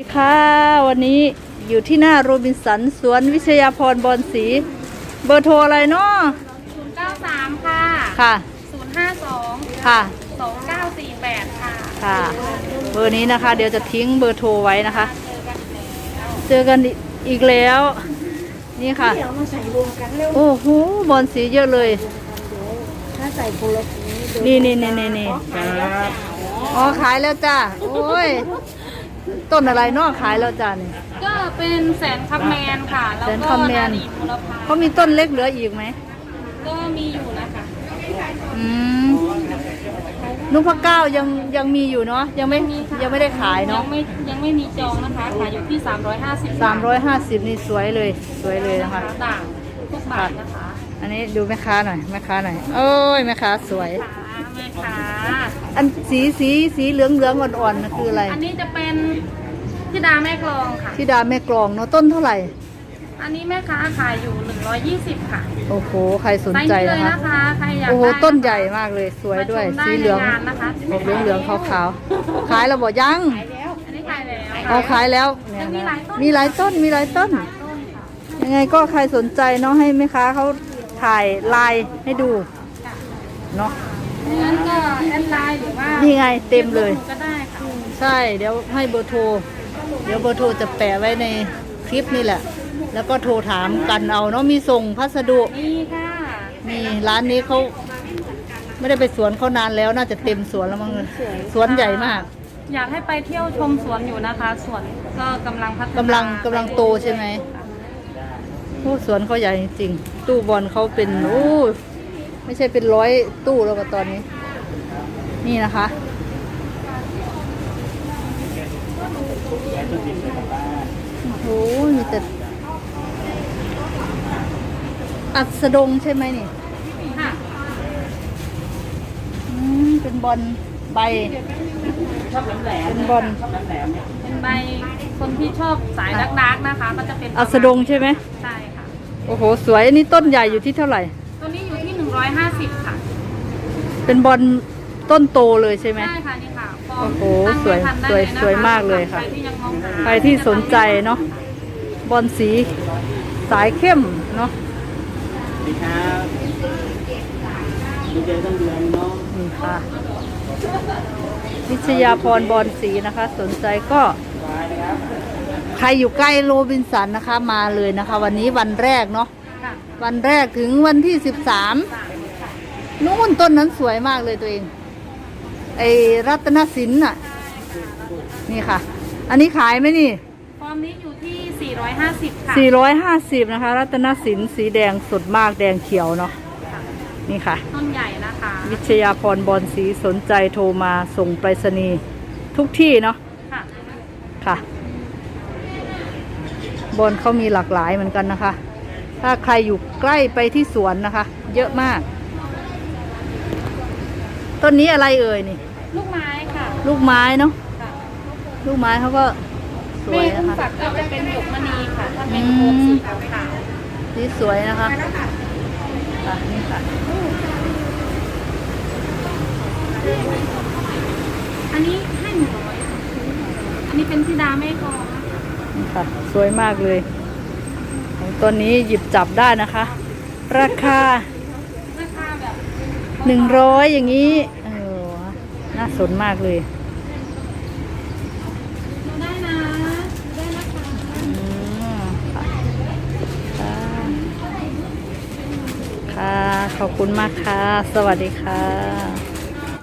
สวัสดีค่ะวันนี้อยู่ที่หน้าโรบินสันสวนวิชยาพรบอนศรีเบอร์โทรอะไรเนาะ093 ค่ะ ค่ะ 052 ค่ะ 2948 ค่ะ ค่ะ เบอร์นี้นะคะ เดี๋ยวจะทิ้งเบอร์โทรไว้นะคะ เจอกันอีกแล้ว นี่ค่ะ เดี๋ยวมาใส่รวมกันเร็ว โอ้โห บอนสีเยอะเลย ถ้าใส่คนละสีดูนี่นี่นี่นี่นี่อ๋อขายแล้วจ้า โอ้ย ต้นอะไรเนาะขายแล้วจ้านี่ ก็เป็นแสนคับแมนค่ะ แล้วแสนก็คัพแมน นาดีบุรพาเขามีต้นเล็กเหลืออีกไหมก็มีอยู่นะคะอืมนุพเก้ายังยังมีอยู่เนาะยังไม่ยังไม่ได้ขายยัเนาะงไม่ยังไม่มีจองนะคะขายอยู่ที่ 350สามร้อยห้าสิบนี่สวยเลย สวยเลยนะคะ ต่างทุกบาทนะคะอันนี้ดูแม่ค้าหน่อยแม่ค้าหน่อยโอ้ยแม่ค้าสวย ค่ะ แม่ค้าอันสีสีสีเหลืองเหลืองอ่อนๆนะคืออะไรอันนี้จะเป็นที่ดาแม่กลองค่ะที่ดาแม่กลองเนาะต้นเท่าไหร่ อันนี้แม่ค้าขายอยู่ 120 ค่ะโอ้โหใครสนไซส์ใจนี้เลยนะคะนะคะใครอยากโอ้โหได้ต้นใหญ่มากเลยสวยด้วย มาชมสีเหลืองได้ในงานนะคะเหลืองเหลืองๆขาวๆขายแล้วบอกยังอันนี้ขายแล้ว เอาขายแล้วเนี่ยนะมีหลายต้นมีหลายต้น ยังไงก็ใครสนใจเนาะให้แม่ค้าเขาถ่ายลายให้ดูเนาะ งั้นก็แอดไลน์หรือว่านี่ไงเต็มเลย ก็ได้ค่ะใช่เดี๋ยวให้เบอร์โทร เดี๋ยวเบอร์โทรจะแปะไว้ในคลิปนี่แหละ แล้วก็โทรถามกันเอาเนาะมีส่งพัสดุ นี่ค่ะมีร้านนี้เขาไม่ได้ไปสวนเขานานแล้วน่าจะเต็มสวนแล้วมั้งสวนใหญ่มาก อยากให้ไปเที่ยวชมสวนอยู่นะคะ สวนก็กำลังพัฒนากำลังกำลังโตใช่ไหมโอ้สวนเขาใหญ่จริงๆตู้บอลเขาเป็นโอ้ ไม่ใช่เป็นร้อยตู้แล้วก็ตอนนี้ นี่นะคะ โอ้โหมีแต่อัสดงใช่ไหมนี่ค่ะอืมเป็นบอลใบเป็นบอลเป็นใบคนที่ชอบสายดักๆนะคะ ก็จะเป็นอัสดงใช่ไหม ใช่ค่ะ โอ้โห สวยอันนี้ต้นใหญ่อยู่ที่เท่าไหร่ตัวนี้อยู่ที่ 150 ค่ะเป็นบอลต้นโตเลยใช่ไหม ใช่ค่ะนี่ค่ะฟอโอ้ร์มโหตั้งสวยไม่ทันได้สวยเลนะะสวยมากเลยค่ะ ใครที่ยังมองหาใครที่สนใจเนาะบอลสีสายเข้มเนาะสวัสดีครับดีเจต้นเดือนเนาะนี่ค่ะวิชยาพรบอลสีนะคะ สนใจก็สบายนะครับ ใครอยู่ใกล้โรบินสันนะคะมาเลยนะคะ วันนี้วันแรกเนาะค่ะ วันแรกถึงวันที่สิบสามนู่นต้นนั้นสวยมากเลยตัวเอง ไอรัตนสินน่ะ นี่ค่ะ อันนี้ขายไหมนี่ฟอร์มนี้อยู่ที่ 450 ค่ะสี่ร้อยห้าสิบนะคะ รัตนสินสีแดงสดมากแดงเขียวเนาะนี่ค่ะ ต้นใหญ่นะคะ วิชยาพรบอลสีสนใจโทรมาส่งไปรษณีย์ทุกที่เนาะค่ะค่ะ บอลเขามีหลากหลายเหมือนกันนะคะ ถ้าใครอยู่ใกล้ไปที่สวนนะคะ เยอะมาก ต้นนี้อะไรเอ่ยนี่ ลูกไม้ค่ะ ลูกไม้เนาะค่ะลูกไม้เขาก็สวแม่ยอุ้นะมคะ ฝักก็จะเป็นหยกมณีค่ะ ถ้าเป็นอืมโค้งสีขาวสีสวยนะคะค่ะนี่ค่ะ ๆอันนี้ให้หนึ่งร้อยค่ะอันนี้เป็นธิดาแม่กลองนะคะ นี่ค่ะ สวยมากเลยของ ตัวนี้หยิบจับได้นะคะ ราคาราคาแบบหนึ่งร้อยอย่างนี้เออน่าสนมากเลยดูได้นะดูได้นะคะอืมค่ะค่ะค่ะ ขอบคุณมากค่ะ สวัสดีค่ะ